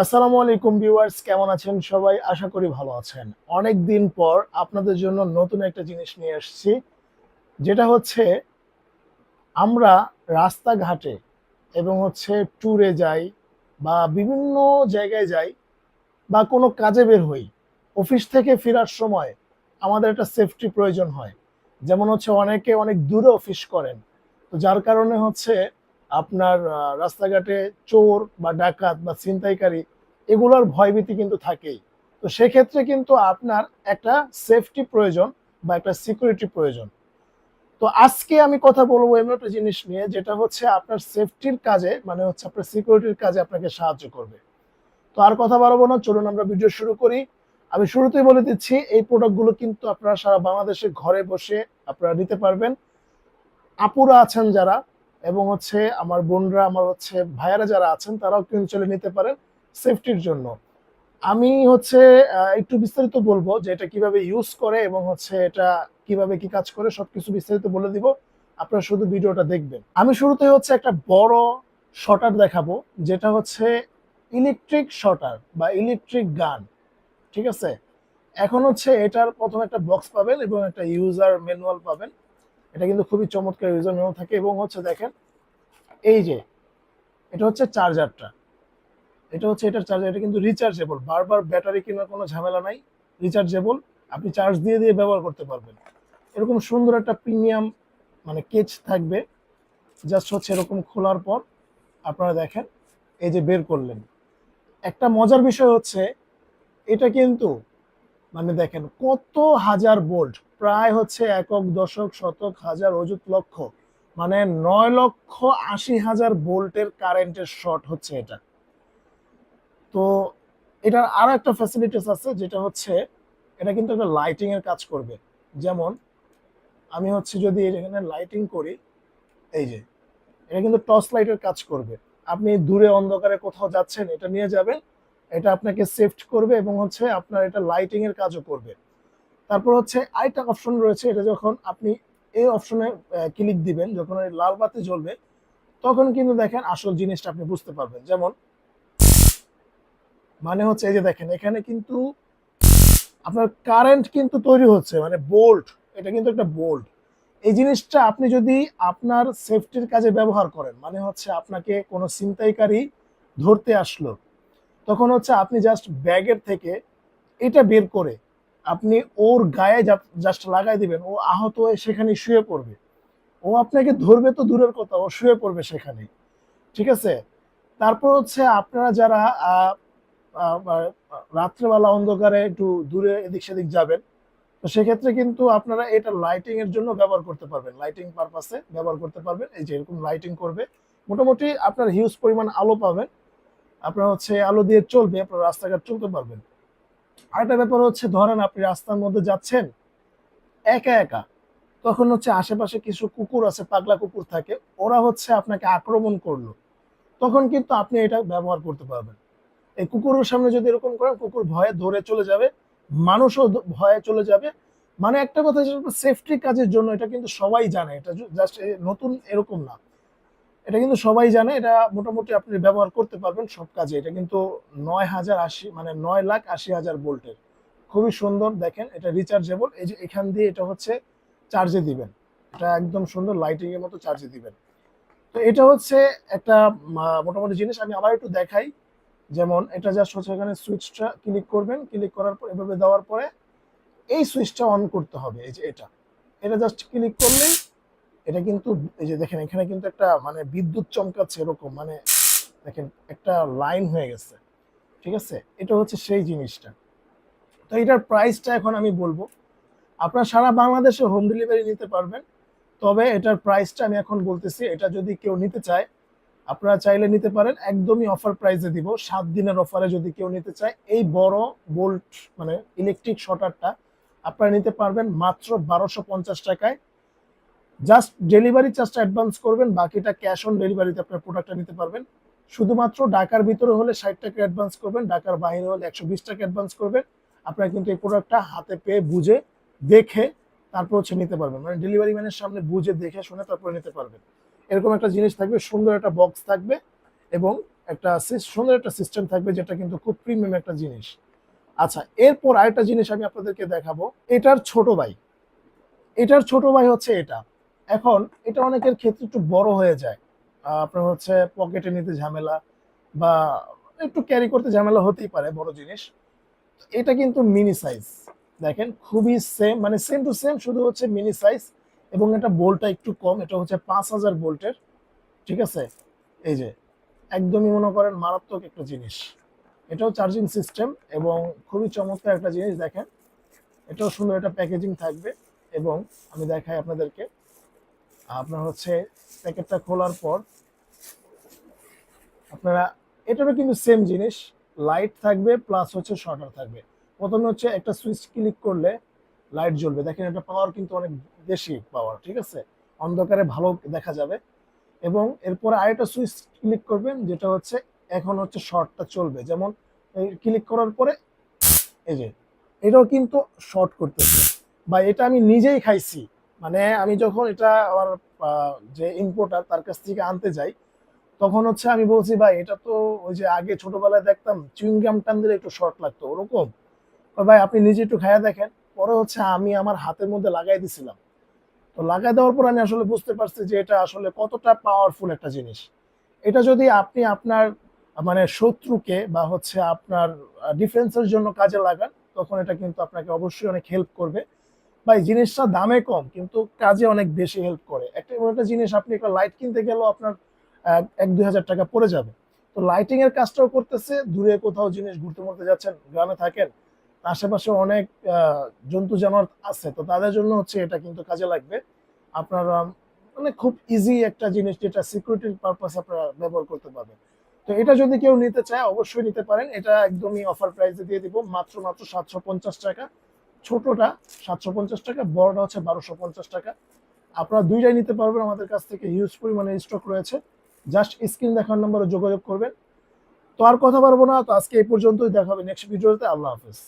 আসসালামু আলাইকুম ভিউয়ার্স, কেমন আছেন সবাই? আশা করি ভালো আছেন। অনেক দিন পর আপনাদের জন্য নতুন একটা জিনিস নিয়ে এসেছি যেটা হচ্ছে আমরা রাস্তাঘাটে এবং হচ্ছে ট্যুরে যাই বা বিভিন্ন জায়গায় যাই বা কোনো কাজে বের হই, অফিস থেকে ফেরার সময় আমাদের একটা সেফটি প্রয়োজন হয়। যেমন হচ্ছে অনেকে অনেক দূরে অফিস করেন, তো যার কারণে হচ্ছে আপনার রাস্তাঘাটে চোর বা ডাকাত বা ছিনতাইকারী এগুলোর ভয়ভীতি কিন্তু থাকেই। তো সেক্ষেত্রে কিন্তু আপনার একটা সেফটি প্রয়োজন বা একটা সিকিউরিটি প্রয়োজন। তো আজকে আমি কথা বলব এমন একটা জিনিস নিয়ে, যেটা হচ্ছে আপনার সেফটির কাজে মানে হচ্ছে আপনার সিকিউরিটির কাজে আপনাকে সাহায্য করবে। তো আর কথা বাড়াবো না, চলুন আমরা ভিডিও শুরু করি। আমি শুরুতেই বলে দিচ্ছি, এই প্রোডাক্টগুলো কিন্তু আপনারা সারা বাংলাদেশে ঘরে বসে আপনারা নিতে পারবেন। আপুরা আছেন যারা এবং হচ্ছে আমার বোনরা, আমার হচ্ছে ভাইয়ারা যারা আছেন, তারাও কিন্তু চলে নিতে পারেন সেফটির জন্য। আমি হচ্ছে একটু বিস্তারিত বলব যে এটা কীভাবে ইউজ করে এবং হচ্ছে এটা কীভাবে কি কাজ করে, সবকিছু বিস্তারিত বলে দিব। আপনারা শুধু ভিডিওটা দেখবেন। আমি শুরুতে হচ্ছে একটা বড় শটার দেখাবো, যেটা হচ্ছে ইলেকট্রিক শটার বা ইলেকট্রিক গান ঠিক আছে? এখন হচ্ছে এটার প্রথমে একটা বক্স পাবেন এবং একটা ইউজার ম্যানুয়াল পাবেন। এটা কিন্তু খুবই চমৎকার ইউজার ম্যানুয়াল থাকে এবং হচ্ছে দেখেন, এই যে, এটা হচ্ছে চার্জারটা এটা হচ্ছে এটার চার্জার এটা কিন্তু রিচার্জেবল বারবার ব্যাটারি কেনার কোনো ঝামেলা নাই রিচার্জেবল আপনি চার্জ দিয়ে দিয়ে ব্যবহার করতে পারবেন। এরকম সুন্দর একটা প্রিমিয়াম মানে কেচ থাকবে। জাস্ট হচ্ছে এরকম খোলার পর আপনারা দেখেন, এই যে বের করলেন। একটা মজার বিষয় হচ্ছে, এটা কিন্তু মানে দেখেন, কত হাজার বোল্ট, প্রায় হচ্ছে একক, দশক, শতক, হাজার, অযুত লক্ষ মানে নয় লক্ষ আশি হাজার ভোল্টের কারেন্টের শর্ট হচ্ছে এটা। তো এটার আরও একটা ফ্যাসিলিটিস আছে, যেটা হচ্ছে এটা কিন্তু একটা লাইটিং এর কাজ করবে। যেমন, আমি হচ্ছে যদি এখানে লাইটিং করি, এই যে, এটা কিন্তু টর্চ লাইটের কাজ করবে। আপনি দূরে অন্ধকারে কোথাও যাচ্ছেন, এটা নিয়ে যাবেন এটা আপনাকে সেফট করবে এবং হচ্ছে আপনার এটা লাইটিং এর কাজও করবে। তারপর হচ্ছে আইটা অপশন রয়েছে, এটা যখন আপনি এই অপশনে ক্লিক দিবেন, যখন এই লাল বাতি জ্বলবে, তখন কিন্তু দেখেন আসল জিনিসটা আপনি বুঝতে পারবেন। যেমন মানে হচ্ছে এই যে দেখেন, এখানে কিন্তু আপনার কারেন্ট কিন্তু তৈরি হচ্ছে মানে বোল্ট এটা কিন্তু একটা বোল্ট এই জিনিসটা আপনি যদি আপনার সেফটির কাজে ব্যবহার করেন মানে হচ্ছে আপনাকে কোনো ছিনতাইকারী ধরতে আসলো তখন হচ্ছে আপনি জাস্ট ব্যাগের থেকে এটা বের করে আপনি ওর গায়ে জাস্ট লাগাই দিবেন, ও আহত হয়ে সেখানে শুয়ে পড়বে। ও আপনাকে ধরবে তো দূরের কথা, ও শুয়ে পড়বে সেখানে। ঠিক আছে? তারপর হচ্ছে আপনারা যারা রাত্রেবেলা অন্ধকারে একটু দূরে এদিক সেদিক যাবেন, তো সেক্ষেত্রে কিন্তু আপনারা এটা লাইটিং এর জন্য ব্যবহার করতে পারবেন। লাইটিং পারপাসে ব্যবহার করতে পারবেন। এই যে এরকম লাইটিং করবে। মোটামুটি আপনার হিউজ পরিমাণ আলো পাবেন। আপনার হচ্ছে আলো দিয়ে চলবে, আপনার রাস্তাঘাট চলতে পারবেন। আরেকটা ব্যাপার হচ্ছে, ধরেন আপনি রাস্তার মধ্যে যাচ্ছেন, একা একা, তখন হচ্ছে আশেপাশে কিছু কুকুর আছে, পাগলা কুকুর থাকে, ওরা হচ্ছে আপনাকে আক্রমণ করল। তখন কিন্তু আপনি এটা ব্যবহার করতে পারবেন। এই কুকুরের সামনে যদি এরকম করেন, কুকুর ভয়ে ধরে চলে যাবে, মানুষও ভয়ে চলে যাবে। মানে একটা কথা সেফটি কাজের জন্য এটা কিন্তু সবাই জানে, এটা জাস্ট নতুন এরকম না। এটা কিন্তু সবাই জানে, এটা মোটামুটি আপনি ব্যবহার করতে পারবেন সব কাজে। এটা কিন্তু নয় হাজার আশি মানে নয় লাখ আশি হাজার ভোল্টের। খুবই সুন্দর, দেখেন, এটা রিচার্জেবল এই যে এখান দিয়ে এটা হচ্ছে চার্জে দিবেন। এটা একদম সুন্দর লাইটিং এর মতো চার্জে দিবেন। তো এটা হচ্ছে একটা মোটামুটি জিনিস। আমি আবার একটু দেখাই। যেমন এটা জাস্ট হচ্ছে এখানে সুইচটা ক্লিক করবেন। ক্লিক করার পর, এভাবে দেওয়ার পরে এই সুইচটা অন করতে হবে, এই যে এটা। এটা জাস্ট ক্লিক করলেই এটা কিন্তু, এই যে দেখেন, এখানে কিন্তু একটা মানে বিদ্যুৎ চমকাচ্ছে এরকম মানে দেখেন, একটা লাইন হয়ে গেছে, ঠিক আছে? এটা হচ্ছে সেই জিনিসটা। তো এটার প্রাইসটা এখন আমি বলব। আপনারা সারা বাংলাদেশে হোম ডেলিভারি নিতে পারবেন, তবে এটার প্রাইসটা আমি এখন বলতেছি, এটা যদি কেউ নিতে চায়, আপনারা চাইলে নিতে পারেন, একদমই অফার প্রাইসে দিব, সাত দিনের অফারে যদি কেউ নিতে চায়, এই বড় বোল্ট মানে ইলেকট্রিক শটারটা আপনারা নিতে পারবেন মাত্র বারোশো পঞ্চাশ টাকায় জাস্ট ডেলিভারি চার্জটা অ্যাডভান্স করবেন, বাকিটা ক্যাশ অন ডেলিভারিতে আপনার প্রোডাক্টটা নিতে পারবেন। শুধুমাত্র ঢাকার ভিতরে হলে ষাট টাকা অ্যাডভান্স করবেন, ঢাকার বাইরে হলে একশো বিশ টাকা অ্যাডভান্স করবেন। আপনারা কিন্তু এই প্রোডাক্টটা হাতে পেয়ে, বুঝে, দেখে, তারপর হচ্ছে নিতে পারবেন। মানে ডেলিভারি ম্যানের সামনে বুঝে, দেখে, শুনে, তারপরে নিতে পারবেন। এরকম একটা জিনিস থাকবে, সুন্দর একটা বক্স থাকবে এবং একটা সুন্দর একটা সিস্টেম থাকবে, যেটা কিন্তু খুব প্রিমিয়াম একটা জিনিস। আচ্ছা এরপর আরেকটা জিনিস আমি আপনাদেরকে দেখাবো। এটার ছোট ভাই। এটার ছোট ভাই হচ্ছে এটা। এখন এটা অনেকের ক্ষেত্রে একটু বড় হয়ে যায়। আপনার হচ্ছে পকেটে নিতে ঝামেলা বা একটু ক্যারি করতে ঝামেলা হতেই পারে বড় জিনিস। এটা কিন্তু মিনি সাইজ দেখেন, খুবই সেম মানে সেম টু সেম শুধু হচ্ছে মিনি সাইজ এবং এটা বোল্টটা একটু কম। এটা হচ্ছে পাঁচ হাজার বোল্টের, ঠিক আছে? এই যে, একদমই মনে করেন মারাত্মক একটা জিনিস। এটাও চার্জিং সিস্টেম এবং খুবই চমৎকার একটা জিনিস দেখেন। এটাও সুন্দর একটা প্যাকেজিং থাকবে এবং আমি দেখাই আপনাদেরকে। আপনার হচ্ছে প্যাকেটটা খোলার পর আপনারা, এটারও কিন্তু সেম জিনিস লাইট থাকবে প্লাস হচ্ছে শর্টার থাকবে। প্রথমে হচ্ছে একটা সুইচ ক্লিক করলে লাইট জ্বলবে। দেখেন এটা পাওয়ার কিন্তু অনেক বেশি পাওয়ার ঠিক আছে? অন্ধকারে ভালো দেখা যাবে। এবং এরপরে আরেকটা সুইচ ক্লিক করবেন, যেটা হচ্ছে এখন হচ্ছে শর্টটা চলবে। যেমন ক্লিক করার পরে, এই যে, এটাও কিন্তু শর্ট করতেছে। বা এটা আমি নিজেই খাইছি। মানে আমি যখন এটা আমার যে ইম্পোর্টার তার কাছ থেকে আনতে যাই, তখন হচ্ছে আমি বলছি, ভাই, এটা তো ওই যে আগে ছোটবেলায় দেখতাম চুইংগাম টান দিলে একটু শর্ট লাগতো, ওরকম? ভাই, আপনি নিজে একটু খায়া দেখেন। পরে হচ্ছে আমি আমার হাতের মধ্যে লাগাই দিছিলাম। তো লাগাই দেওয়ার পর আমি আসলে বুঝতে পারছি যে এটা আসলে কতটা পাওয়ারফুল একটা জিনিস। এটা যদি আপনি আপনার মানে শত্রুকে বা হচ্ছে আপনার ডিফেন্সের জন্য কাজে লাগান, তখন এটা কিন্তু আপনাকে অবশ্যই অনেক হেল্প করবে। ভাই, জিনিসটা দামে কম, কিন্তু কাজে অনেক বেশি হেল্প করে। একটা এমন একটা জিনিস, আপনি একটা লাইট কিনতে গেলেও আপনার এক দুই হাজার টাকা পড়ে যাবে। তো লাইটিং এর কাজটাও করতেছে, দূরে কোথাও জিনিস ঘুরতে মরতে যাচ্ছেন, গ্রামে থাকেন, আশেপাশে অনেক জন্তু জানোয়ার আছে, তো তাদের জন্য হচ্ছে এটা কিন্তু কাজে লাগবে। আপনার মানে খুব ইজি একটা জিনিস যেটা সিকিউরিটির পারপাস আপনারা ব্যবহার করতে পারবেন। তো এটা যদি কেউ নিতে চায়, অবশ্যই নিতে পারেন। এটা একদমই অফার প্রাইসে দিয়ে দিব, মাত্র মাত্র সাতশো পঞ্চাশ টাকা। ছোটটা সাতশো পঞ্চাশ টাকা, বড়টা হচ্ছে বারোশো পঞ্চাশ টাকা। আপনারা দুইটাই নিতে পারবেন আমাদের কাছ থেকে হিউজ পরিমাণে স্টক রয়েছে। জাস্ট স্ক্রিন দেখার নম্বরে যোগাযোগ করবেন। তো আর কথা পারব না, তো আজকে এই পর্যন্তই, দেখা হবে নেক্সট ভিডিওতে আল্লাহ হাফেজ।